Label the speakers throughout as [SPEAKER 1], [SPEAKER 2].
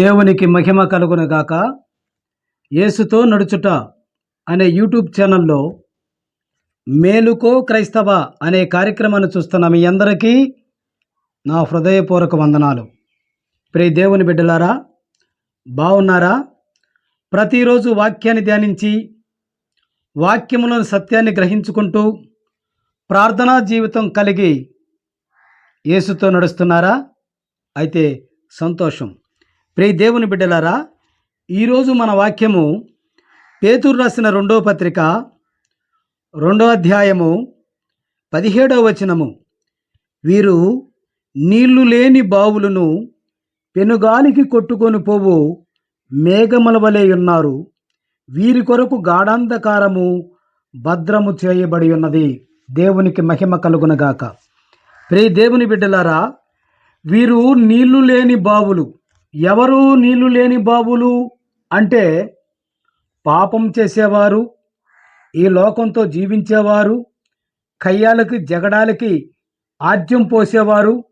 [SPEAKER 1] దేవునికి మహిమ కలుగునగాక యేసుతో నడుచుట అనే యూట్యూబ్ ఛానల్లో మేలుకో క్రైస్తవ అనే కార్యక్రమాన్ని చూస్తున్న మీ అందరికీ నా హృదయపూర్వక వందనాలు. ప్రియ దేవుని బిడ్డలారా బాగున్నారా ప్రతిరోజు వాక్యాన్ని ధ్యానించి వాక్యములను సత్యాన్ని గ్రహించుకుంటూ ప్రార్థనా జీవితం కలిగి యేసుతో నడుస్తున్నారా? అయితే సంతోషం. ప్రే దేవుని బిడ్డలారా ఈరోజు మన వాక్యము పేతురు రాసిన రెండో పత్రిక రెండో అధ్యాయము పదిహేడవ వచనము. వీరు నీళ్ళు లేని బావులను పెనుగాలికి కొట్టుకొని పోవు మేఘముల వలె ఉన్నారు. వీరి కొరకు గాఢాంధకారము భద్రము చేయబడి ఉన్నది. దేవునికి మహిమ కలుగునగాక. ప్రే దేవుని బిడ్డలారా వీరు నీళ్ళు లేని బావులు ఎవరు నీళ్ళు లేని బావులు అంటే పాపం చేసేవారు ఈ లోకంతో జీవించేవారు కయ్యాలకి జగడాలకి ఆద్యం పోసేవారు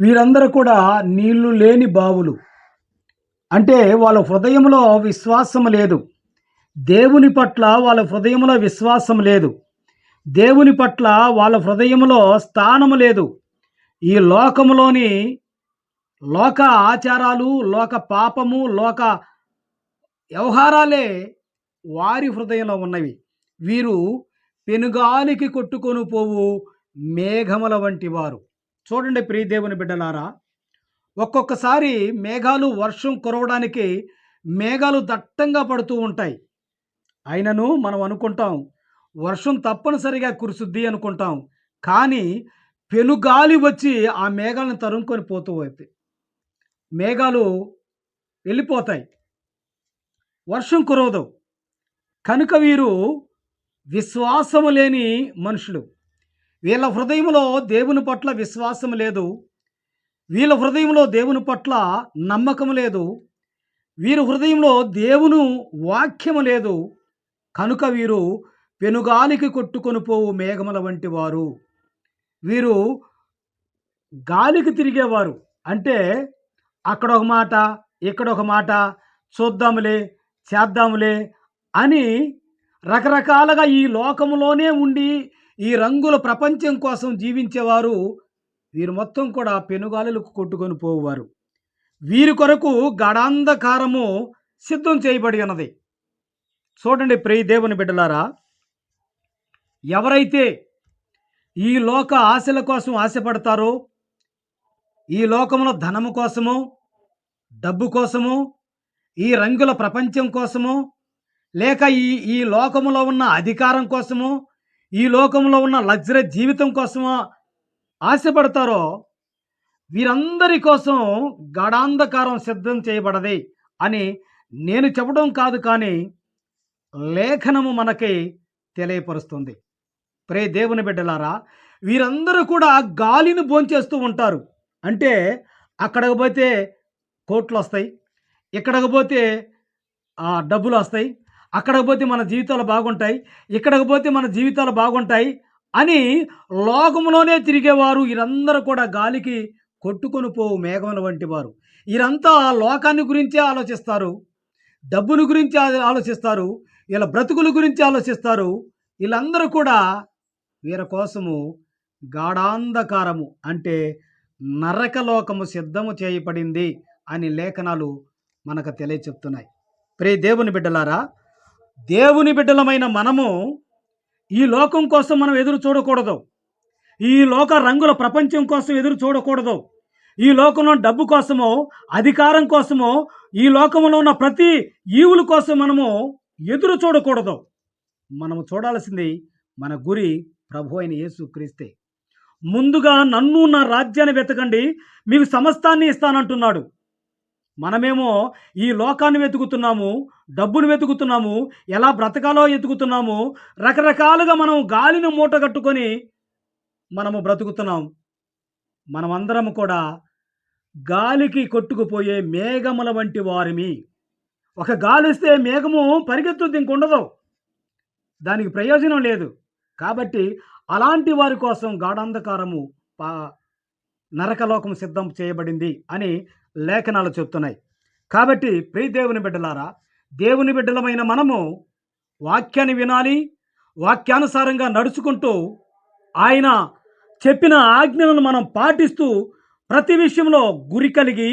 [SPEAKER 1] వీరందరూ కూడా నీళ్ళు లేని బావులు. అంటే వాళ్ళ హృదయంలో విశ్వాసం లేదు. దేవుని పట్ల వాళ్ళ హృదయంలో విశ్వాసం లేదు. దేవుని పట్ల వాళ్ళ హృదయంలో స్థానం లేదు. ఈ లోకములోని లోక ఆచారాలు లోక పాపము లోక వ్యవహారాలే వారి హృదయంలో ఉన్నవి. వీరు పెనుగాలికి కొట్టుకొని పోవు మేఘముల వంటి వారు. చూడండి ప్రియదేవుని బిడ్డలారా ఒక్కొక్కసారి మేఘాలు వర్షం కురవడానికి మేఘాలు దట్టంగా పడుతూ ఉంటాయి. అయినను మనం అనుకుంటాం వర్షం తప్పనిసరిగా కురుసుద్ది అనుకుంటాం. కానీ పెనుగాలి వచ్చి ఆ మేఘాలను తరుముకొని పోతూ అవుతాయి మేఘాలు వెళ్ళిపోతాయి. వర్షం కురవదు. కనుక వీరు విశ్వాసము లేని మనుషులు. వీళ్ళ హృదయంలో దేవుని పట్ల విశ్వాసం లేదు. వీళ్ళ హృదయంలో దేవుని పట్ల నమ్మకం లేదు. వీరి హృదయంలో దేవుని వాక్యము లేదు. కనుక వీరు పెనుగాలికి కొట్టుకొని పోవు మేఘముల వంటి వారు. వీరు గాలికి తిరిగేవారు. అంటే అక్కడ ఒక మాట ఇక్కడ ఒక మాట చూద్దాములే చేద్దాములే అని రకరకాలుగా ఈ లోకంలోనే ఉండి ఈ రంగుల ప్రపంచం కోసం జీవించేవారు వీరు మొత్తం కూడా పెనుగాలులకు కొట్టుకొని పోవారు వీరి కొరకు గడాంధకారము సిద్ధం చేయబడి ఉన్నది చూడండి ప్రియ దేవుని బిడ్డలారా ఎవరైతే ఈ లోక ఆశల కోసం ఆశపడతారో ఈ లోకంలో ధనము కోసము డబ్బు కోసము ఈ రంగుల ప్రపంచం కోసము లేక ఈ ఈ లోకములో ఉన్న అధికారం కోసము ఈ లోకంలో ఉన్న లగ్జరీ జీవితం కోసమో ఆశపడతారో వీరందరి కోసం గడాంధకారం సిద్ధం చేయబడది అని నేను చెప్పడం కాదు కానీ లేఖనము మనకి తెలియపరుస్తుంది. ప్రే దేవుని బిడ్డలారా వీరందరూ కూడా గాలిని భోంచేస్తూ ఉంటారు. అంటే అక్కడికి పోతే కోట్లు వస్తాయి ఇక్కడికి పోతే డబ్బులు వస్తాయి అక్కడికి పోతే మన జీవితాలు బాగుంటాయి. ఇక్కడికి పోతే మన జీవితాలు బాగుంటాయి అని లోకంలోనే తిరిగేవారు. వీరందరూ కూడా గాలికి కొట్టుకొని పోవు మేఘముల వంటి వారు. వీరంతా లోకాన్ని గురించే ఆలోచిస్తారు. డబ్బుల గురించి ఆలోచిస్తారు. వీళ్ళ బ్రతుకుల గురించి ఆలోచిస్తారు. వీళ్ళందరూ కూడా వీరి కోసము గాఢాంధకారము అంటే నరకలోకము సిద్ధము చేయబడింది. అని లేఖనాలు మనకు తెలియచెప్తున్నాయి. ప్రే దేవుని బిడ్డలారా దేవుని బిడ్డలమైన మనము ఈ లోకం కోసం మనం ఎదురు చూడకూడదు. ఈ లోక రంగుల ప్రపంచం కోసం ఎదురు చూడకూడదు. ఈ లోకంలో డబ్బు కోసమో అధికారం కోసమో ఈ లోకంలో ఉన్న ప్రతి ఈవుల కోసం మనము ఎదురు చూడకూడదు. మనము చూడాల్సింది మన గురి ప్రభు అయిన యేసు క్రీస్తే. ముందుగా నన్ను నా రాజ్యాన్ని వెతకండి మీకు సమస్తాన్ని ఇస్తానంటున్నాడు. మనమేమో ఈ లోకాన్ని వెతుకుతున్నాము డబ్బును వెతుకుతున్నాము ఎలా బ్రతకాలో వెతుకుతున్నాము రకరకాలుగా మనం గాలిని మూట కట్టుకొని మనము బ్రతుకుతున్నాం. మనమందరం కూడా గాలికి కొట్టుకుపోయే మేఘముల వంటి వారిమి. ఒక గాలిస్తే మేఘము పరిగెత్తుద్ది ఇంకుండదు. దానికి ప్రయోజనం లేదు. కాబట్టి అలాంటి వారి కోసం గాఢాంధకారము పా నరకలోకం సిద్ధం చేయబడింది అని లేఖనాలు చెప్తున్నాయి. కాబట్టి ప్రియ దేవుని బిడ్డలారా దేవుని బిడ్డలమైన మనము వాక్యాన్ని వినాలి వాక్యానుసారంగా నడుచుకుంటూ ఆయన చెప్పిన ఆజ్ఞలను మనం పాటిస్తూ ప్రతి విషయంలో గురి కలిగి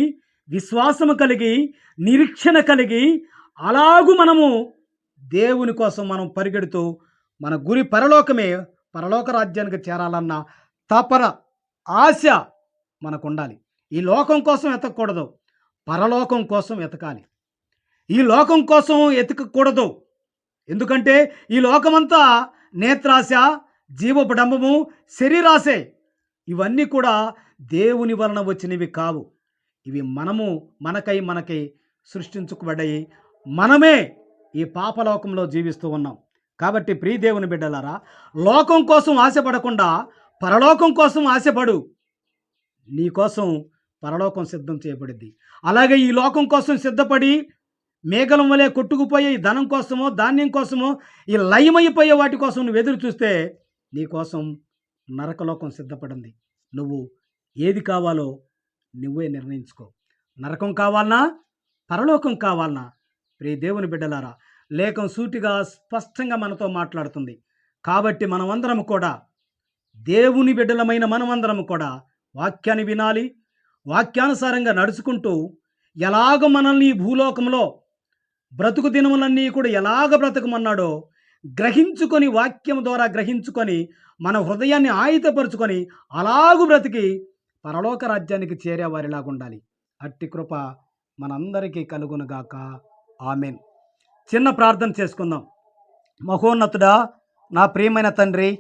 [SPEAKER 1] విశ్వాసము కలిగి నిరీక్షణ కలిగి అలాగూ మనము దేవుని కోసం మనం పరిగెడుతూ మన గురి పరలోకమే పరలోక రాజ్యానికి చేరాలన్న తపన ఆశ మనకు ఉండాలి ఈ లోకం కోసం ఎతకూడదు పరలోకం కోసం ఎతకాలి. ఈ లోకం కోసం ఎతకకూడదు. ఎందుకంటే ఈ లోకమంతా నేత్రాశ జీవపడంబము శరీరాశే. ఇవన్నీ కూడా దేవుని వలన వచ్చినవి కావు. ఇవి మనము మనకై మనకై సృష్టించుకుబడ్డాయి. మనమే ఈ పాపలోకంలో జీవిస్తూ ఉన్నాం. కాబట్టి ప్రియ దేవుని బిడ్డలారా లోకం కోసం ఆశపడకుండా పరలోకం కోసం ఆశపడు. నీకోసం పరలోకం సిద్ధం చేయబడింది. అలాగే ఈ లోకం కోసం సిద్ధపడి మేఘలం వలె కొట్టుకుపోయే ఈ ధనం కోసమో ధాన్యం కోసమో ఈ లయమైపోయే వాటి కోసం నువ్వు ఎదురు చూస్తే నీకోసం నరకలోకం సిద్ధపడింది. నువ్వు ఏది కావాలో నువ్వే నిర్ణయించుకో. నరకం కావాలనా పరలోకం కావాలనా ప్రియ దేవుని బిడ్డలారా లేఖం సూటిగా స్పష్టంగా మనతో మాట్లాడుతుంది. కాబట్టి మనమందరం కూడా దేవుని బిడ్డలమైన మనమందరం కూడా వాక్యాన్ని వినాలి వాక్యానుసారంగా నడుచుకుంటూ ఎలాగ మనల్ని ఈ భూలోకంలో బ్రతుకు దినములన్నీ కూడా ఎలాగ బ్రతకమన్నాడో గ్రహించుకొని వాక్యం ద్వారా గ్రహించుకొని మన హృదయాన్ని ఆయుధపరుచుకొని అలాగు బ్రతికి పరలోక రాజ్యానికి చేరేవారిలాగా ఉండాలి. అట్టి కృప మనందరికీ కలుగునుగాక. ఆమెన్. చిన్న ప్రార్థన చేసుకుందాం. మహోన్నతుడా నా ప్రియమైన తండ్రి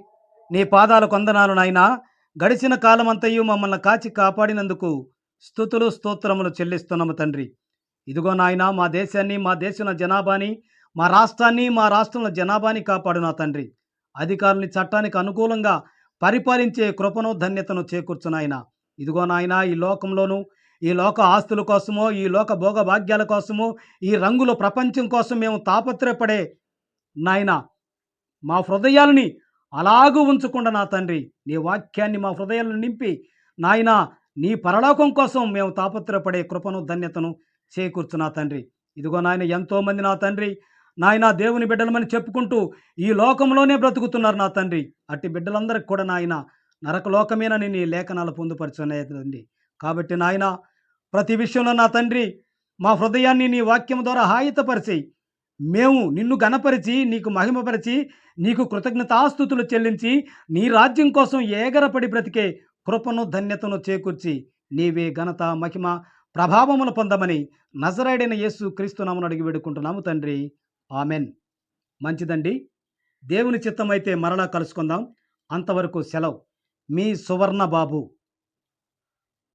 [SPEAKER 1] నీ పాదాల కొందనాలు నాయనా. గడిచిన కాలమంతయు మమ్మల్ని కాచి కాపాడినందుకు స్థుతులు స్తోత్రములు చెల్లిస్తున్నాము తండ్రి. ఇదిగో నాయన మా దేశాన్ని మా దేశంలో జనాభాని మా రాష్ట్రాన్ని మా రాష్ట్రంలో జనాభాని కాపాడు నా తండ్రి. అధికారుని చట్టానికి అనుకూలంగా పరిపాలించే కృపను ధన్యతను చేకూర్చు నాయన. ఇదిగో నాయన ఈ లోకంలోనూ ఈ లోక ఆస్తుల కోసమో ఈ లోక భోగభాగ్యాల కోసమో ఈ రంగుల ప్రపంచం కోసం మేము తాపత్రయపడే నాయన మా హృదయాలని అలాగూ ఉంచకుండా నా తండ్రి. నీ వాక్యాన్ని మా హృదయాలను నింపి నాయనా నీ పరలోకం కోసం మేము తాపత్రపడే కృపను ధన్యతను చేకూర్చు నా తండ్రి. ఇదిగో నాయన ఎంతోమంది నా తండ్రి నాయన దేవుని బిడ్డలమని చెప్పుకుంటూ ఈ లోకంలోనే బ్రతుకుతున్నారు నా తండ్రి. అట్టి బిడ్డలందరికి కూడా నాయన నరకలోకమేనని నీ లేఖనాలు పొందుపరుచున్నాయి తండ్రి. కాబట్టి నాయన ప్రతి విషయంలో నా తండ్రి మా హృదయాన్ని నీ వాక్యం ద్వారా హాయితపరిచి మేము నిన్ను గణపరిచి నీకు మహిమపరిచి నీకు కృతజ్ఞతాస్థుతులు చెల్లించి నీ రాజ్యం కోసం ఏగరపడి బ్రతికే కృపను ధన్యతను చేకూర్చి నీవే ఘనత మహిమ ప్రభావములు పొందమని నజరాడైన యేసు క్రీస్తునామను అడిగి వేడుకుంటున్నాము తండ్రి. ఆమెన్. మంచిదండి. దేవుని చిత్తమైతే మరలా కలుసుకుందాం. అంతవరకు సెలవు. మీ సువర్ణ బాబు.